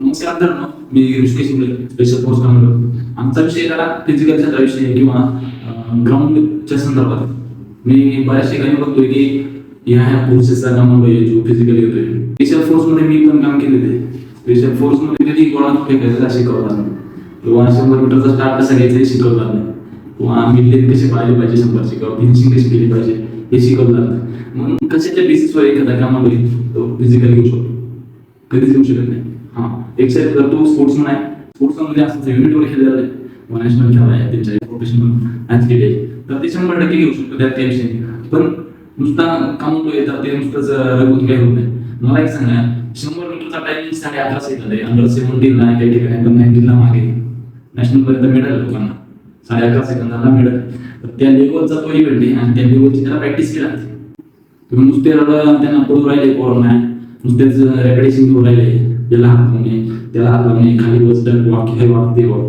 नमस्कार मित्रांनो मी ऋषिकेश स्पेशल फोर्स कमांडर आमचा विषय जरा फिजिकलचा विषय किंवा ग्राउंडच्या संदर्भात मी बऱ्याच ठिकाणी बघतोय की ह्या ह्या फोर्सेसचा कमांडो आहे जो फ़िज़िकल येतोय स्पेशल फोर्स मध्ये मी पण काम केलेलं स्पेशल फोर्स मध्ये कधी गोळा फेकायचा का शिकवतात नाही किंवा शंभर मीटरचा स्टार्ट कसा घ्यायचा हे शिकवतात नाही किंवा मिडलेन कसे पाहिले पाहिजे शंभरची किंवा फिनिशिंग कशी केली पाहिजे हे शिकवतात नाही म्हणून कशाच्या बेसिसवर एखादा कमांडो तो फ़िज़िकल घेऊ शकतो कधीच येऊ शकत नाही हा एक तर तो स्पोर्ट्समन आहे. स्पोर्ट्समध्ये असं युनिटवर खेळलेला आहे. नॅशनल खेळला आहे त्यांच्या प्रोफेशनल ॲथलीट आहे. तर ते शंभर टक्के घेऊ शकतो त्यात टेन्शन पण नुसता कामतो येतात ते नुसतंच रगून काही होत नाही. मला एक सांगा शंभर मीटरचा टायमिंग साडे अकरा सेकंड आहे अंडर सेव्हन्टीनला आहे काही ठिकाणी पण नाईन्टीनला मागे. नॅशनल पर्यंत मिळेल लोकांना. साडे अकरा सेकंदाला मिळेल तर त्या लेवलचा तो इव्हेंट आहे आणि त्या लेवलची त्याला प्रॅक्टिस केला. तुम्ही नुसते रडं त्यांना पडून राहिले कोरोना. नुसतेच रॅपिडेशन घेऊन राहिले. याला हात लावणे त्याला हात लावणे खाली बसलं वाक्य हे वाक ते वाक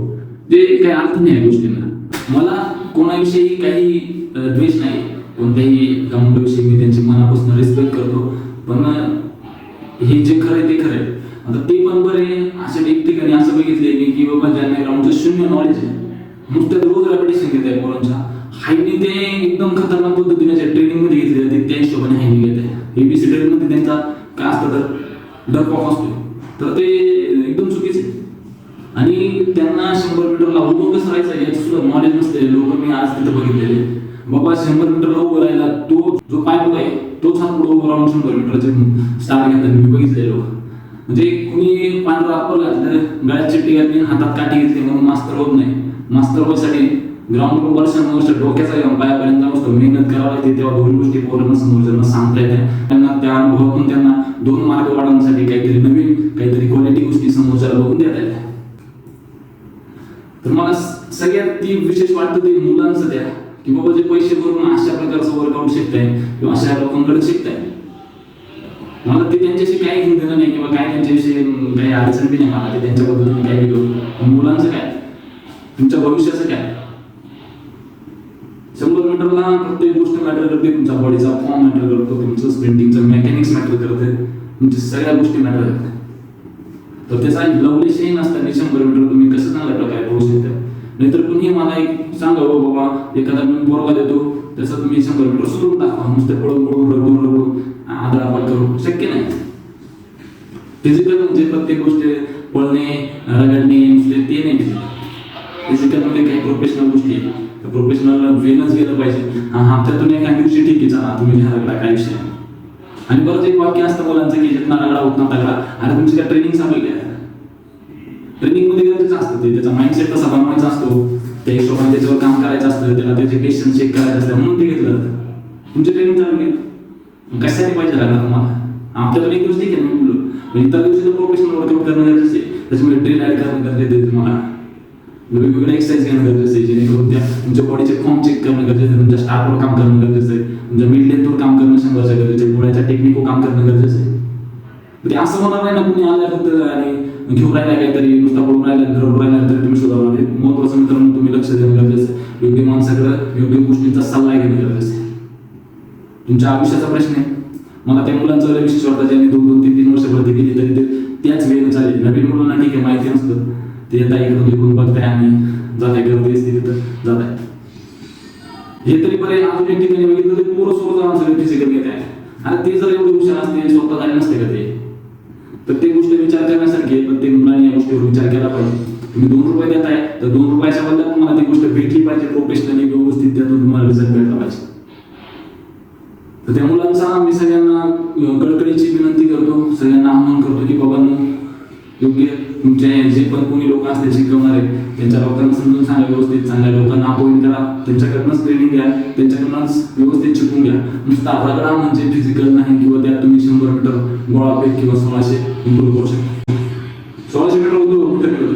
ते काही अर्थ नाही या गोष्टींना. मला कोणाविषयी काही अं, द्वेष नाही. कोणत्याही कमांडोविषयी मी त्यांची मनापासून रिस्पेक्ट करतो. पण अं, हे जे खरं आहे ते खरं आहे. आता ते पण बरे अशा एक ठिकाणी असं बघितले मी की बाबा ज्यांना ग्राउंडचं शून्य नॉलेज आहे नुसतं रोज रॅपिडेशन घेत आहे पोरांच्या. हाईटने ते एकदम खतरनाक पद्धतीने ट्रेनिंगमध्ये घेतले जाते त्या हिशोबाने हाईट घेत आहे एबीसी ट्रेनिंगमध्ये त्यांचा काय असतं तर डर ऑफ असतो तर ते एकदम चुकीचे. आणि त्यांना शंभर मीटरला उभं कसं राहायचं याचं सुद्धा नॉलेज नसते लोक मी आज तिथं बघितलेले बाबा शंभर मीटरला उभं राहिला तो जो पाय पुढे आहे तोच हात पुढे उभं राहून शंभर मीटरचे स्टार घेतात मी बघितले लोक. म्हणजे कुणी पांढरा वापरला तर गळ्यात चिट्टी घातली हातात काठी घेतली म्हणून मास्तर होत नाही. मास्तर होण्यासाठी ग्राउंड वर्षानुवर्ष डोक्याचा घेऊन पायापर्यंत असतो मेहनत करावी लागते तेव्हा दोन गोष्टी पोरांना समोरच्यांना सांगता येते त्यांना त्या अनुभवातून त्यांना दोन मार्ग वाढवण्यासाठी काहीतरी नवीन काहीतरी क्वालिटी गोष्टी समोरच्याला बघून देता येतात. तर मला सगळ्यात ती विशेष वाटतं ते मुलांचं द्या. की बाबा जे पैसे भरून अशा प्रकारचं वर्कआउट शिकताय किंवा अशा लोकांकडे शिकताय. मला ते त्यांच्याशी काही घेऊन देणं नाही किंवा काय त्यांच्याविषयी काही अडचण बी नाही मला ते त्यांच्याबद्दल काय घेऊ मुलांचं काय? तुमच्या भविष्याचं काय? शंभर प्रत्येक गोष्ट मॅटर करते तुमचा बॉडीचा फॉर्म मॅटर करतो तुमचं स्प्रिंटिंगचं मेकॅनिक्स मॅटर करते तुमच्या सगळ्या गोष्टी मॅटर करतात तर त्याचा लवलेशही नसताना शंभर मीटर तुम्ही कसं चांगल्या प्रकारे पोहोचू शकता? नाहीतर कुणी मला एक सांगा हो बाबा एखादा मी बोरवा देतो तसं तुम्ही शंभर मीटर सुरू दाखवा नुसते पळून पळून रडून रडून आदरापात करू. शक्य नाही. फिजिकल म्हणजे प्रत्येक गोष्ट पळणे रगडणे नुसते ते नाही. फिजिकलमध्ये म्हणजे काही प्रोफेशनल गोष्टी. आहेत प्रोफेशनल वेनच गेलं पाहिजे. हा हप्त्यातून एका दिवशी ठीक आहे चला तुम्ही घ्या रगडा काय विषय आणि परत एक वाक्य असतं मुलांचं की जितना रगडा उतना तगडा. अरे तुमची काय ट्रेनिंग चालू आहे? ट्रेनिंगमध्ये गरजेचं असतं ते. त्याचा माइंडसेट कसा बनवायचा असतो. त्या हिशोबाने त्याच्यावर काम करायचं असतं त्याला त्याचे पेशन्स चेक करायचं असतं म्हणून ते घेतलं जातं. तुमची ट्रेनिंग चालू केली कशासाठी पाहिजे लागला तुम्हाला? आपल्याकडे एक दिवस ठीक आहे मी बोललो इतर दिवशी प्रोफेशनल वर्कआउट करणं गरजेचं आहे. त्याच्यामुळे ड्रिल ऍड करणं गरजेचं तुम्हाला. वेगवेगळे एक्सरसाइज घेणं गरजेचं आहे जेणेकरून त्या तुमच्या बॉडीचे फॉर्म चेक करणं गरजेचं आहे. तुमच्या स्टार्टवर काम करणं गरजेचं आहे. तुमच्या मिड लेंथवर काम करणं शंभरचं गरजेचं आहे. डोळ्याच्या टेक्निकवर काम करणं गरजेचं आहे. ते असं होणार नाही ना कुणी आल्या फक्त आणि घेऊन राहिला काहीतरी नुसता पडून राहिला घरून राहिला तरी तुम्ही सुधारणार नाही. महत्वाचं मित्रांनो तुम्ही लक्ष देणं गरजेचं आहे. योग्य माणसाकडे योग्य गोष्टींचा सल्ला घेणं गरजेचं आहे. तुमच्या आयुष्याचा प्रश्न आहे. मला त्या मुलांचं विशेष वाटतं ज्यांनी दोन दोन तीन तीन वर्ष भरती केली तरी ते त्याच वेळेने चालेल नवीन मुलांना ठीक आहे माहिती नसतं ते येता इकडून तिकडून बघताय आणि जाताय गर्दी असते तिथं जाताय. हे तरी बरे अजून एक ठिकाणी बघितलं तर पोरं सोबत जाऊन सगळे फिजिकल घेत आहे आणि ते जर एवढे हुशार असते स्वतः झाले नसते का ते? तर ते गोष्ट विचार करण्यासारखी आहे प्रत्येक मुलाने या गोष्टीवर विचार केला पाहिजे. तुम्ही दोन रुपये देताय तर दोन रुपयाच्या बदल्यात तुम्हाला ती गोष्ट भेटली पाहिजे प्रोफेशनली व्यवस्थित त्यातून तुम्हाला रिझल्ट भेटला पाहिजे. तर त्या मुलांचा आम्ही सगळ्यांना अं, कळकळीची विनंती करतो सगळ्यांना आव्हान करतो की बाबांनो योग्य तुमचे जे पण कोणी लोक असतील शिकवणारे त्यांच्या लोकांना समजून सांगा व्यवस्थित चांगल्या लोकांना अपॉइंट करा. त्यांच्याकडनंच ट्रेनिंग घ्या. त्यांच्याकडनंच व्यवस्थित शिकून घ्या. नुसता रगडा म्हणजे फिजिकल नाही किंवा त्यात तुम्ही शंभर मीटर गोळाफेक किंवा सोळाशे इम्प्रूव्ह करू शकता. सोळाशे मीटर होतो कुठे करतो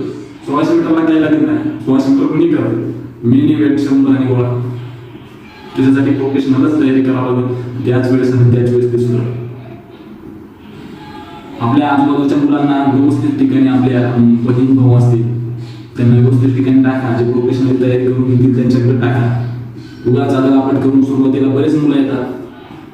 सोळाशे मीटरला काही लागत नाही. सोळाशे मीटर कुणी करत मिनी वेट शंभर आणि गोळा. त्याच्यासाठी प्रोफेशनलच तयारी करावं लागेल. त्याच वेळेस आणि त्याच वेळेस ते सुद्धा आपल्या आजूबाजूच्या मुलांना व्यवस्थित ठिकाणी आपल्या बहीण भाऊ असतील त्यांना व्यवस्थित ठिकाणी टाका. जे प्रोफेशनल तयारी करून घेतील त्यांच्याकडे टाका. उगा आता आपण करून सुरुवातीला बरेच मुलं येतात.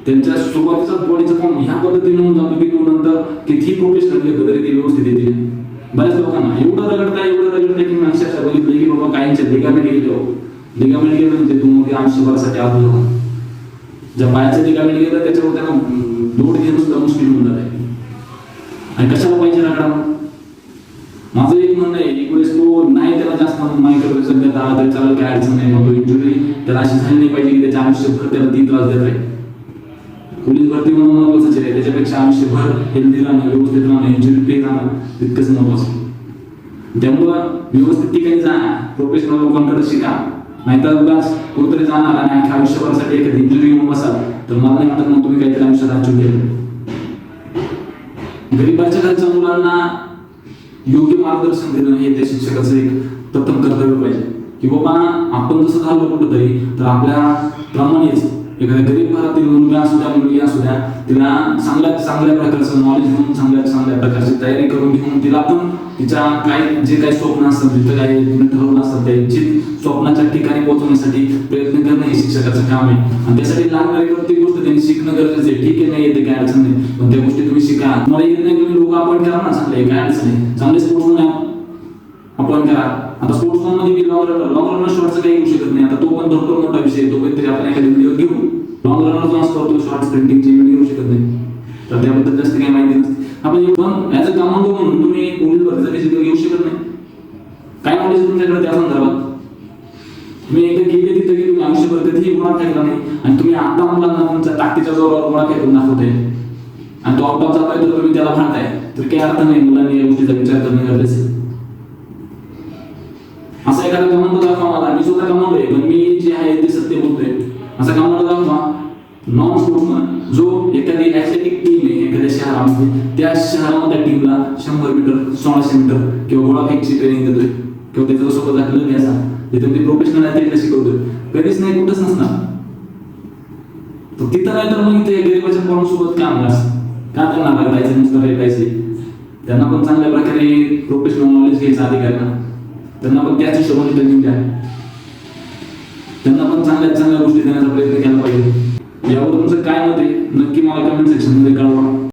त्यांच्या सुरुवातीचा बॉडीचा फॉर्म ह्या पद्धतीने होऊन जातो की तो नंतर किती प्रोफेशनल घेतलं तरी ते व्यवस्थित येतील. बऱ्याच लोकांना एवढं रगडता एवढं रगडता की मी अक्षरशः बघितलं की बाबा काहींच्या लिगामेंट गेलो हो. लिगामेंट गेलं म्हणजे तुम्ही मग आयुष्यभरासाठी आलो. ज्या पायाचं लिगामेंट गेलं त्याच्यावर त्यांना लोड घेणं सुद्धा मुश्किल होऊन जात आहे आणि कशाला पाहिजे रगडा माझं एक म्हणणं आहे एक वेळेस तो नाही त्याला जास्त माहिती करतो सध्या दहा तरी चालेल काय अडचण नाही मग तो इंजुरी त्याला अशी झाली नाही पाहिजे की त्याच्या आयुष्यभर त्याला ती त्रास देत राहील. पोलीस भरती म्हणून महत्वाचं आहे त्याच्यापेक्षा आयुष्यभर हेल्दी राहणं व्यवस्थित राहणं इंजुरी फ्री राहणं तितकंच महत्वाचं. त्यामुळं व्यवस्थित ठिकाणी जा प्रोफेशनल लोकांकडे शिका. नाहीतर उगाच कुठेतरी जाणार आणि आयुष्यभरासाठी एखादी इंजुरी येऊन बसाल. तर मला नाही वाटत मग तुम्ही काहीतरी आयुष्यात अचूक केलं. गरीबाच्या घरच्या मुलांना योग्य मार्गदर्शन देणं हे त्या शिक्षकाचं एक प्रथम कर्तव्य पाहिजे. की बाबा आपण जसं झालो कुठंतरी तर आपल्या प्रमाणेच एखाद्या गरीब घरातील मुलगा असू द्या मुलगी असू द्या तिला चांगल्या चांगल्या प्रकारचं नॉलेज घेऊन चांगल्या चांगल्या प्रकारची तयारी करून घेऊन तिला पण तिच्या काय जे काही स्वप्न असतात जिथं काही तिने असतात त्या इच्छित स्वप्नाच्या ठिकाणी पोहोचवण्यासाठी प्रयत्न करणं हे शिक्षकाचं काम आहे. आणि त्यासाठी लागणारी प्रत्येक गोष्ट त्यांनी शिकणं गरजेचं आहे. ठीक आहे नाही येते काय अडचण नाही. पण त्या गोष्टी तुम्ही शिका. तुम्हाला येत नाही तुम्ही लोक आपण करा ना चांगले काय अडचण नाही. चांगले स्पोर्ट्स आपण त्याला आता स्पोर्ट्समध्ये long long long runner shorts काही येऊ शकत नाही. आता तो पण भरपूर मोठा विषय आहे. तो काहीतरी आपण एखादी व्हिडिओ घेऊ. लॉंग रनर जो असतो तो शॉर्ट स्प्रिंटिंगची व्हिडिओ घेऊ शकत नाही. तर त्याबद्दल जास्त काही माहिती नसते. आपण पण ऍज अ कमांडो म्हणून तुम्ही पुढील भरतीचा विषय घेऊ शकत नाही. काय नॉलेज तुमच्याकडे त्या संदर्भात? तुम्ही एकदा गेले तिथे की तुम्ही आयुष्यभर कधीही गुणा फेकला नाही आणि तुम्ही आता मुलांना तुमच्या ताकदीच्या जोरावर गुणा फेकून दाखवताय. आणि तो आउट ऑफ जातोय तर तुम्ही त्याला भांडताय. तर काही अर्थ नाही. मुलांनी या गोष्टीचा विचार करणं गरजेचं स्वतः कमांडो आहे पण मी जे आहे ते सत्य बोलतोय. असा कमांडो दाखवा? नॉन स्पोर्ट्समन जो एखादी ऍथलेटिक टीम आहे एखाद्या शहरामध्ये त्या शहरामध्ये टीमला शंभर मीटर सोळाशे मीटर किंवा गोळा फेकची ट्रेनिंग देतोय. किंवा त्याचा स्वतःचा दाखल घ्यायचा जिथे ते प्रोफेशनल ऍथलीटला शिकवतोय कधीच नाही कुठंच नसणार. तर तिथं नाही तर मग ते गरीबाच्या पोरांसोबत काम असं का त्यांना रगडायचं नुसतं रेटायचे त्यांना पण चांगल्या प्रकारे प्रोफेशनल नॉलेज घ्यायचा अधिकार ना. त्यांना पण त्याच हिशोबाने ट्रेनिंग द्या. त्यांना पण चांगल्या चांगल्या गोष्टी देण्याचा प्रयत्न केला पाहिजे. यावर तुमचं काय मत आहे? नक्की मला कमेंट सेक्शनमध्ये कळवा.